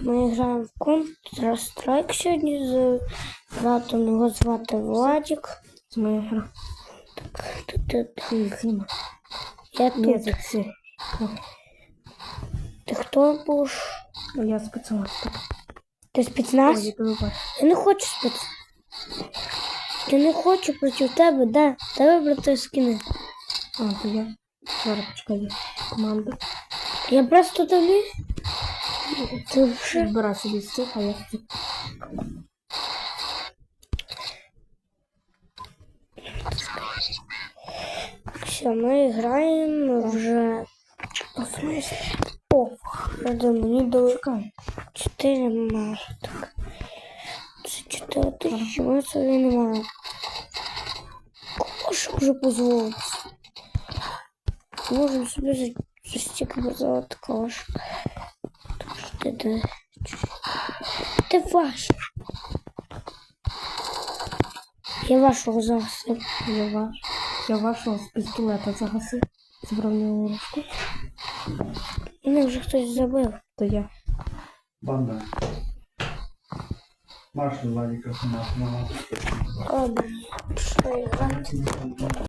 Ми граємо в Counter-Strike сьогодні з братом. Його звати Владик. Це моя гра. Тут, тут, Зима. я тут. Ні, це. Ти хто? Ну, Я спеціаліст. Ти спецназ? Я. Не хочу спец. Я не хочу проти тебе, да. Та вибрати скини. А, то я. Зараз почекай. Команда. Я просто тобі. Ти. Збирай собі цих, а я цих. Все, ми граємо вже. У смислі? О, правда, мені Чекай. 4 марта. Це 4 тисячі, ми собі не маємо. Ж вже дозволити? Можемо собі за, за стільки дозволити калаш. Ти ваш. Я вашого загасив. Я ваш. Я вашого з пістолета загасив. Забрав в нього ручку. Мене вже хтось забив. То я. Банда. Марш нас на. О, блін, що я?